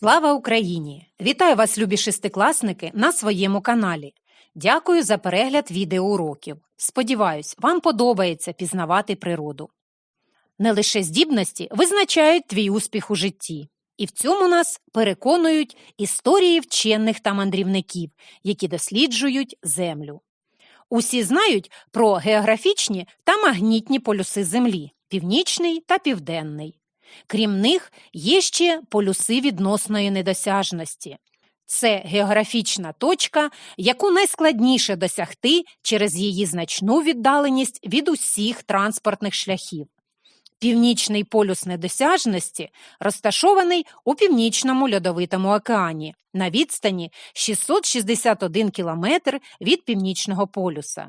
Слава Україні! Вітаю вас, любі шестикласники, на своєму каналі. Дякую за перегляд відеоуроків. Сподіваюсь, вам подобається пізнавати природу. Не лише здібності визначають твій успіх у житті, і в цьому нас переконують історії вчених та мандрівників, які досліджують землю. Усі знають про географічні та магнітні полюси Землі північний та південний. Крім них, є ще полюси відносної недосяжності. Це географічна точка, яку найскладніше досягти через її значну віддаленість від усіх транспортних шляхів. Північний полюс недосяжності розташований у північному льодовитому океані на відстані 661 кілометр від північного полюса.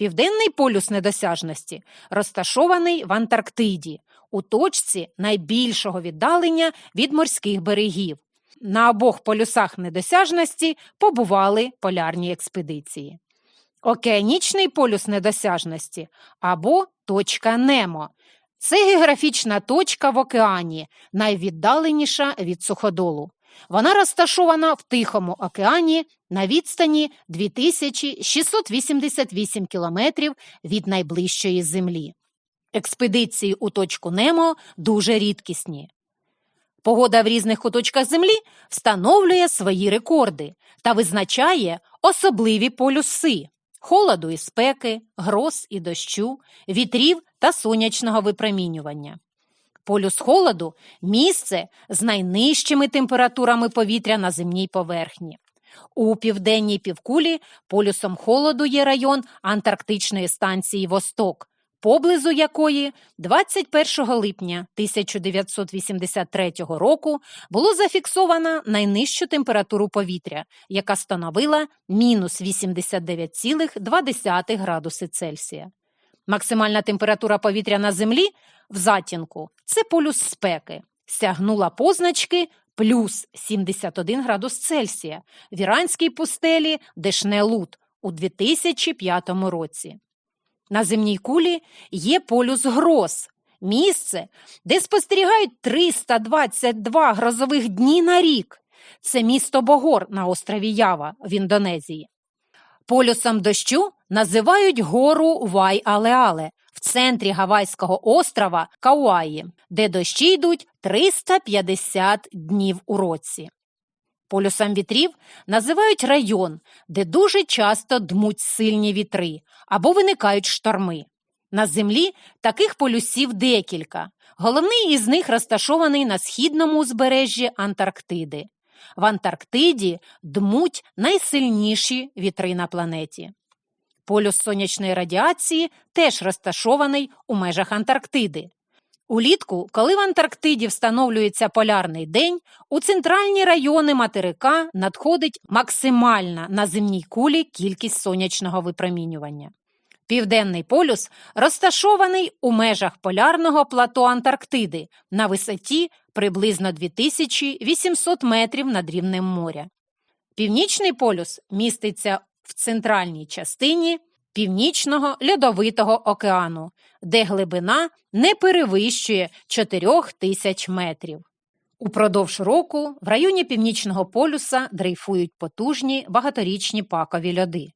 Південний полюс недосяжності розташований в Антарктиді, у точці найбільшого віддалення від морських берегів. На обох полюсах недосяжності побували полярні експедиції. Океанічний полюс недосяжності або точка Немо. Це географічна точка в океані, найвіддаленіша від суходолу. Вона розташована в Тихому океані на відстані 2688 кілометрів від найближчої землі. Експедиції у точку Немо дуже рідкісні. Погода в різних куточках Землі встановлює свої рекорди та визначає особливі полюси холоду і спеки, гроз і дощу, вітрів та сонячного випромінювання. Полюс холоду місце з найнижчими температурами повітря на земній поверхні. У південній півкулі полюсом холоду є район Антарктичної станції Восток, поблизу якої 21 липня 1983 року було зафіксовано найнижчу температуру повітря, яка становила мінус 89,2 градуси Цельсія. Максимальна температура повітря на землі в затінку це полюс спеки, сягнула позначки плюс 71 градус Цельсія в іранській пустелі Дешне-Лут у 2005 році. На земній кулі є полюс гроз, місце, де спостерігають 322 грозових дні на рік. Це місто Богор на острові Ява в Індонезії. Полюсом дощу називають гору Вай-Але-Але в центрі Гавайського острова Кауаї, де дощі йдуть 350 днів у році. Полюсом вітрів називають район, де дуже часто дмуть сильні вітри або виникають шторми. На землі таких полюсів декілька. Головний із них розташований на східному узбережжі Антарктиди. В Антарктиді дмуть найсильніші вітри на планеті. Полюс сонячної радіації теж розташований у межах Антарктиди. Улітку, коли в Антарктиді встановлюється полярний день, у центральні райони материка надходить максимальна на земній кулі кількість сонячного випромінювання. Південний полюс розташований у межах полярного плато Антарктиди на висоті приблизно 2800 метрів над рівнем моря. Північний полюс міститься в центральній частині Північного льодовитого океану, де глибина не перевищує 4 тисяч метрів. Упродовж року в районі Північного полюса дрейфують потужні багаторічні пакові льоди.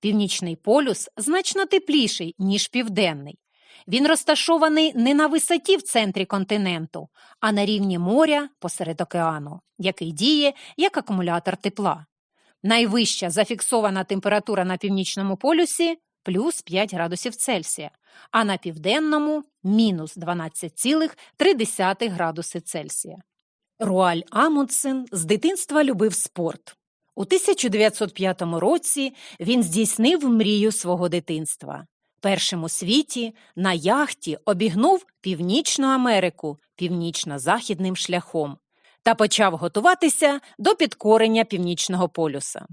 Північний полюс значно тепліший, ніж південний. Він розташований не на висоті в центрі континенту, а на рівні моря посеред океану, який діє як акумулятор тепла. Найвища зафіксована температура на північному полюсі плюс 5 градусів Цельсія, а на південному мінус 12,3 градуси Цельсія. Руаль Амундсен з дитинства любив спорт. У 1905 році він здійснив мрію свого дитинства. Першим у світі на яхті обігнув Північну Америку північно-західним шляхом та почав готуватися до підкорення Північного полюса.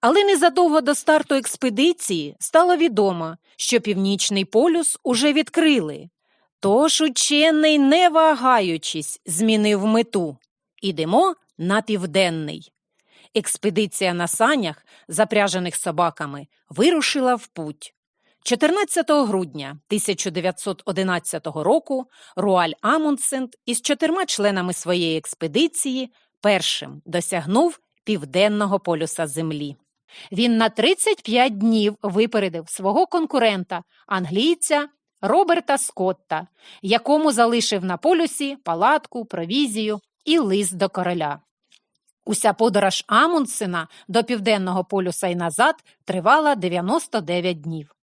Але незадовго до старту експедиції стало відомо, що Північний полюс уже відкрили. Тож учений, не вагаючись, змінив мету ідемо на південний. Експедиція на санях, запряжених собаками, вирушила в путь. 14 грудня 1911 року Руаль Амундсен із чотирма членами своєї експедиції першим досягнув південного полюса Землі. Він на 35 днів випередив свого конкурента, англійця Роберта Скотта, якому залишив на полюсі палатку, провізію і лист до короля. Уся подорож Амундсена до південного полюса і назад тривала 99 днів.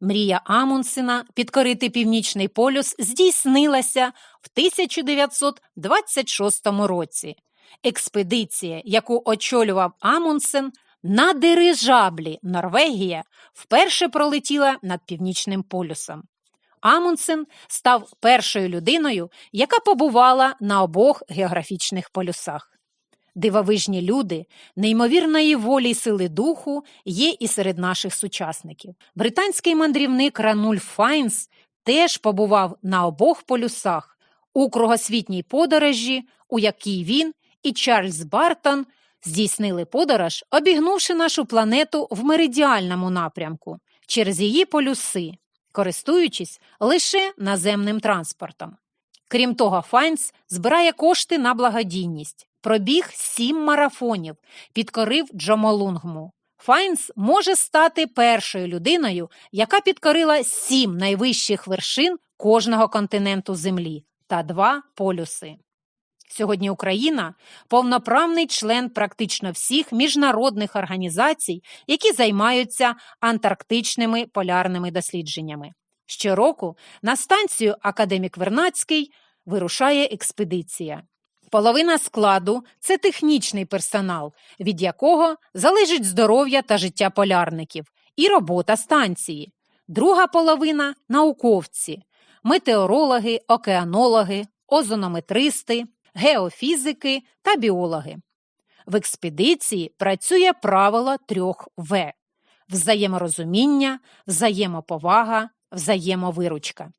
Мрія Амундсена підкорити північний полюс здійснилася в 1926 році. Експедиція, яку очолював Амундсен, на дирижаблі Норвегія вперше пролетіла над північним полюсом. Амундсен став першою людиною, яка побувала на обох географічних полюсах. Дивовижні люди, неймовірної волі й сили духу є і серед наших сучасників. Британський мандрівник Ранульф Файнс теж побував на обох полюсах у кругосвітній подорожі, у якій він і Чарльз Бартон здійснили подорож, обігнувши нашу планету в меридіальному напрямку через її полюси, користуючись лише наземним транспортом. Крім того, Файнс збирає кошти на благодійність. Пробіг сім марафонів, підкорив Джомолунгму. Файнс може стати першою людиною, яка підкорила сім найвищих вершин кожного континенту Землі та два полюси. Сьогодні Україна повноправний член практично всіх міжнародних організацій, які займаються антарктичними полярними дослідженнями. Щороку на станцію Академік Вернацький вирушає експедиція. Половина складу це технічний персонал, від якого залежить здоров'я та життя полярників, і робота станції. Друга половина науковці, метеорологи, океанологи, озонометристи, геофізики та біологи. В експедиції працює правило трьох В взаєморозуміння, взаємоповага, взаємовиручка.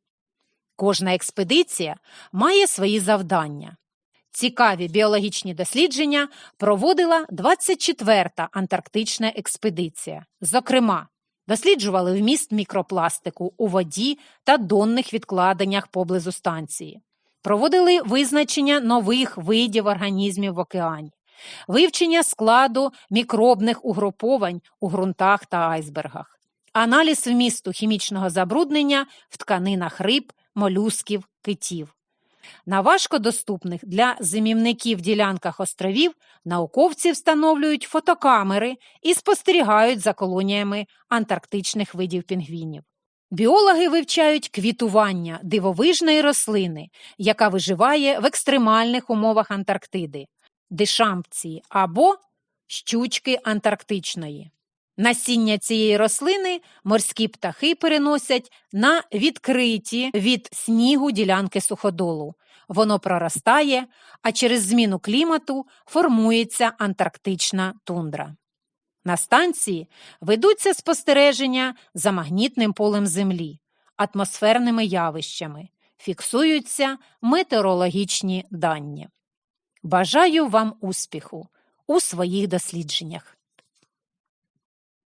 Кожна експедиція має свої завдання. Цікаві біологічні дослідження проводила 24-та антарктична експедиція. Зокрема, досліджували вміст мікропластику у воді та донних відкладеннях поблизу станції, проводили визначення нових видів організмів в океані, вивчення складу мікробних угруповань у ґрунтах та айсбергах, аналіз вмісту хімічного забруднення в тканинах риб, молюсків, китів. На важкодоступних для зимівників ділянках островів науковці встановлюють фотокамери і спостерігають за колоніями антарктичних видів пінгвінів. Біологи вивчають квітування дивовижної рослини, яка виживає в екстремальних умовах Антарктиди, дишампції або щучки Антарктичної. Насіння цієї рослини морські птахи переносять на відкриті від снігу ділянки суходолу. Воно проростає, а через зміну клімату формується антарктична тундра. На станції ведуться спостереження за магнітним полем Землі, атмосферними явищами, фіксуються метеорологічні дані. Бажаю вам успіху у своїх дослідженнях.